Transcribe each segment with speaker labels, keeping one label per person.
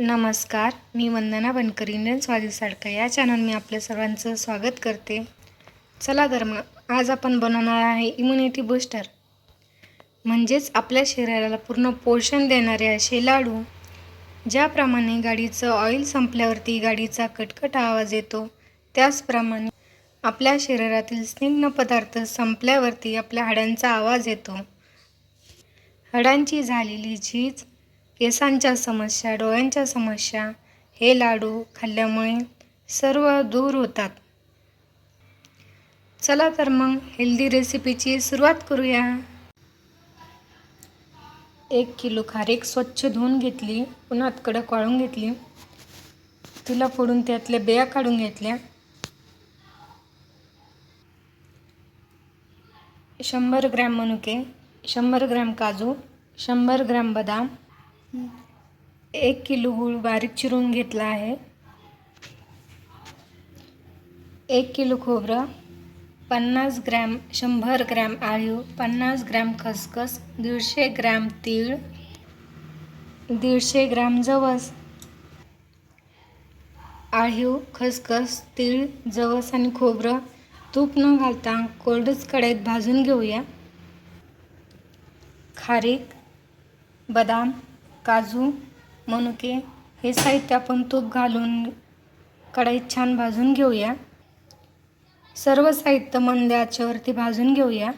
Speaker 1: नमस्कार मी वंदना बनकर इंडियन स्वादिष्ट साडका या चॅनल मी आपल्या सर्वांचं स्वागत करते. चला तर मग आज आपण बनवणार आहे इम्युनिटी बूस्टर म्हणजेच आपल्या शरीराला पूर्ण पोषण देणारे असे लाडू ज्याप्रमाणे गाडीचं ऑइल संपल्यावरती गाडीचा कटकट आवाज येतो त्याचप्रमाणे आपल्या शरीरातील स्निग्ध पदार्थ संपल्यावरती आपल्या हाडांचा आवाज येतो. हाडांची झालेली झीज केसांच्या समस्या डोळ्यांच्या समस्या हे लाडू खाल्ल्यामुळे सर्व दूर होतात. चला तर मग हेल्दी रेसिपीची सुरुवात करूया. एक किलो खारीक स्वच्छ धुवून घेतली उन्हात कडक वाळून घेतली. तिला फोडून त्यातल्या बिया काढून घेतल्या. शंभर ग्रॅम मनुके शंभर ग्रॅम काजू शंभर ग्रॅम बदाम एक किलो गूळ बारीक चिरून घेतला आहे. एक किलो खोबरं पन्नास ग्रॅम शंभर ग्रॅम आळीव पन्नास ग्रॅम खसखस दीडशे ग्रॅम तीळ दीडशे ग्रॅम जवस. आळीव खसखस तीळ जवस आणि खोबरं तूप न घालता कोरडच कढईत भाजून घेऊया. खारीक बदाम काजू मनुके हे साहित्य आपण तूप घालून कढईत छान भाजून घेऊया. सर्व साहित्य मंद आचेवरती भाजून घेऊया.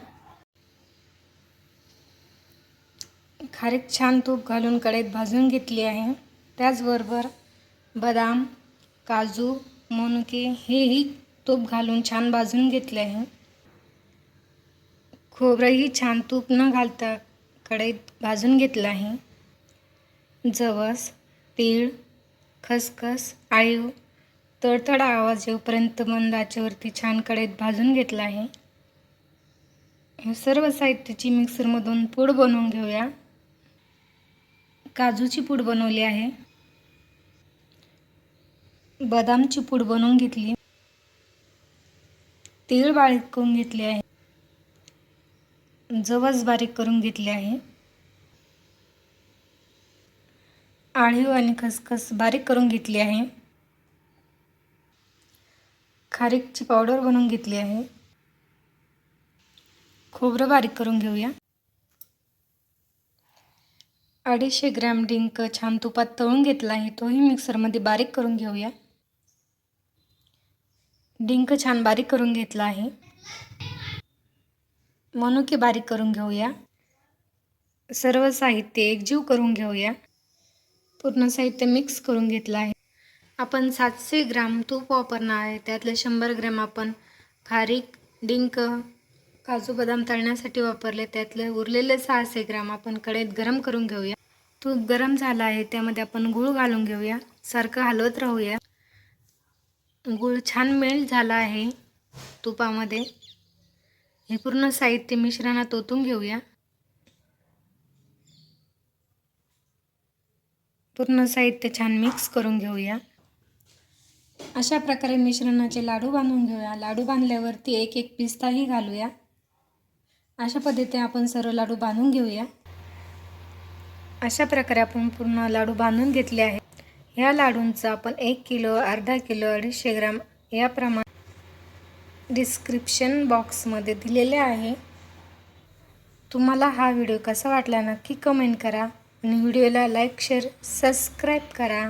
Speaker 1: खारीक छान तूप घालून कढईत भाजून घेतली आहे. त्याचबरोबर बदाम काजू मनुके हेही तूप घालून छान भाजून घेतले आहे. खोबरंही छान तूप न घालता कढईत भाजून घेतलं आहे. जवस तीळ खसखस आळीव तडतडा आवाज येऊपर्यंत मंद आचेवरती छान कढईत भाजून घेतला आहे. हे सर्व साहित्याची मिक्सरमधून पूड बनवून घेऊया. काजूची पूड बनवली आहे. बदामची पूड बनवून घेतली. तीळ बारीक करून घेतली आहे. जवस बारीक करून घेतली आहे. आळीव आणि खसखस बारीक करून घेतली आहे. खारीकची पावडर बनवून घेतली आहे. खोबरं बारीक करून घेऊया. अडीचशे ग्रॅम डिंक छान तुपात तळून घेतला आहे. तोही मिक्सरमध्ये बारीक करून घेऊया. डिंक छान बारीक करून घेतला आहे. मनुके बारीक करून घेऊया. सर्व साहित्य एकजीव करून घेऊया. पूर्ण साहित्य मिक्स करून घेतलं आहे. आपण सातशे ग्राम तूप वापरणार आहे. त्यातले शंभर ग्रॅम आपण खारीक डिंक काजू बदाम तळण्यासाठी वापरले. त्यातले उरलेले सहाशे ग्राम आपण कढईत गरम करून घेऊया. तूप गरम झाला आहे. त्यामध्ये आपण गूळ घालून घेऊया. सारखं हलवत राहूया. गूळ छान मेल्ट झाला आहे तुपामध्ये. हे पूर्ण साहित्य मिश्रणात ओतून घेऊया. पूर्ण साहित्य छान मिक्स करून घेऊया. अशा प्रकारे मिश्रणाचे लाडू बांधून घेऊया. लाडू बांधल्यावरती एक एक पिस्ताही घालूया. अशा पद्धतीने आपण सर्व लाडू बांधून घेऊया. अशा प्रकारे आपण पूर्ण लाडू बांधून घेतले आहे ह्या लाडूंचा आपण एक किलो अर्धा किलो अडीचशे ग्राम याप्रमाणे डिस्क्रिप्शन बॉक्समध्ये दिलेले आहे. तुम्हाला हा व्हिडिओ कसा वाटला नक्की कमेंट करा. आणि व्हिडिओला लाईक शेअर सबस्क्राईब करा.